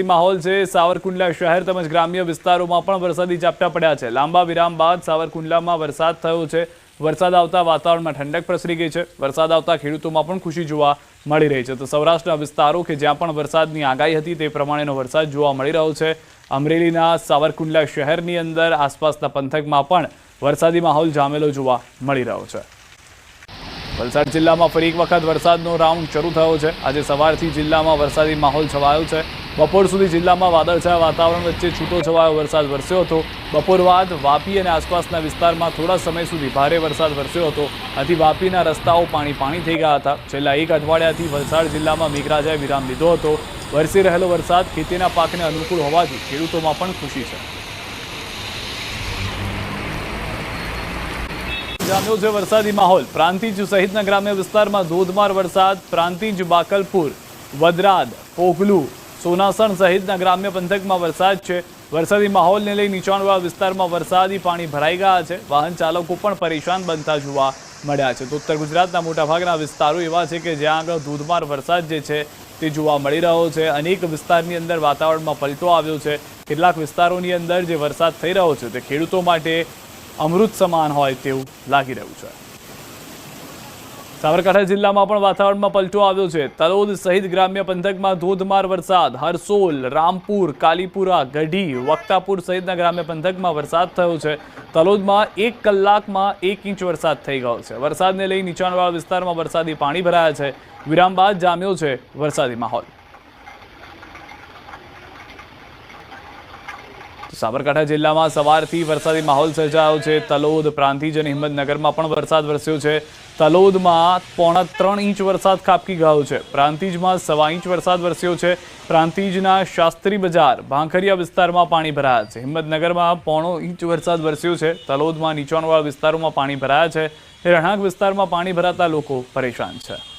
માહોલ છે. સાવરકુંડલા શહેર તેમજ ગ્રામ્ય વિસ્તારોમાં પણ વરસાદી ઝાપટા પડ્યા છે. લાંબા વિરામ બાદ સાવરકુંડલામાં વરસાદ થયો છે. વરસાદ આવતા વાતાવરણમાં ઠંડક પ્રસરી ગઈ છે. વરસાદ આવતા ખેડૂતોમાં પણ ખુશી જોવા મળી રહી છે. તો સૌરાષ્ટ્રના વિસ્તારો કે જ્યાં પણ વરસાદની આગાહી હતી તે પ્રમાણેનો વરસાદ જોવા મળી રહ્યો છે. અમરેલીના સાવરકુંડલા શહેરની અંદર આસપાસના પંથકમાં પણ વરસાદી માહોલ જામેલો જોવા મળી રહ્યો છે. વલસાડ જિલ્લામાં ફરી એક વખત વરસાદનો રાઉન્ડ શરૂ થયો છે. આજે સવારથી જિલ્લામાં વરસાદી માહોલ છવાયો છે. બપોર સુધી જિલ્લામાં વાદળછાયા વાતાવરણ વચ્ચે છૂટોછવાયો વરસાદ વરસ્યો હતો. બપોર બાદ વાપી અને આસપાસના વિસ્તારમાં થોડા સમય સુધી ભારે વરસાદ વરસ્યો હતો. આથી વાપીના રસ્તાઓ પાણી પાણી થઈ ગયા હતા. છેલ્લા એક અઠવાડિયાથી વલસાડ જિલ્લામાં મેઘરાજાએ વિરામ લીધો હતો. વરસી રહેલો વરસાદ ખેતીના પાકને અનુકૂળ હોવાથી ખેડૂતોમાં પણ ખુશી છે. જામ્યો છે વરસાદી માહોલ, પ્રાંતિજ સહિતના ગ્રામ્ય વિસ્તારમાં ધોધમાર વરસાદ, પ્રાંતિજ બાકલપુર, વદરાદ, પોગલું સોનાસણ સહિતના ગ્રામ્ય પંથકમાં વરસાદ છે. વરસાદી માહોલને લઈ નીચાણવાળા વિસ્તારમાં વરસાદી પાણી ભરાઈ ગયા છે. વાહન ચાલકો પણ પરેશાન બનતા જોવા મળ્યા છે. તો ઉત્તર ગુજરાતના મોટાભાગના વિસ્તારો એવા છે કે જ્યાં આગળ ધોધમાર વરસાદ જે છે તે જોવા મળી રહ્યો છે. અનેક વિસ્તારની અંદર વાતાવરણમાં પલટો આવ્યો છે. કેટલાક વિસ્તારોની અંદર જે વરસાદ થઈ રહ્યો છે તે ખેડૂતો માટે અમૃત સમાન હોય તેવું લાગી રહ્યું છે. સાબરકાંઠા જિલ્લામાં પણ વાતાવરણમાં પલટો આવ્યો છે. તલોદ સહિત ગ્રામ્ય પંથકમાં ધોધમાર વરસાદ, હરસોલ, રામપુર, કાલીપુરા, ગઢી, વક્તાપુર સહિતના ગ્રામ્ય પંથકમાં વરસાદ થયો છે. તલોદમાં એક કલાકમાં એક ઇંચ વરસાદ થઈ ગયો છે. વરસાદને લઈ નીચાણવાળા વિસ્તારમાં વરસાદી પાણી ભરાયા છે. વિરામ બાદ જામ્યો છે વરસાદી માહોલ. સાબરકાંઠા જિલ્લામાં સવારથી વરસાદી માહોલ સર્જાયો છે. તલોદ, પ્રાંતિજ અને હિંમતનગરમાં પણ વરસાદ વરસ્યો છે. તલોદમાં પોણા ત્રણ ઇંચ વરસાદ ખાબકી ગયો છે. પ્રાંતિજમાં સવા ઇંચ વરસાદ વરસ્યો છે. પ્રાંતિજના શાસ્ત્રી બજાર, ભાંખરિયા વિસ્તારમાં પાણી ભરાયા છે. હિંમતનગરમાં પોણો ઇંચ વરસાદ વરસ્યો છે. તલોદમાં નીચાણવાળા વિસ્તારોમાં પાણી ભરાયા છે. રહેણાંક વિસ્તારમાં પાણી ભરાતા લોકો પરેશાન છે.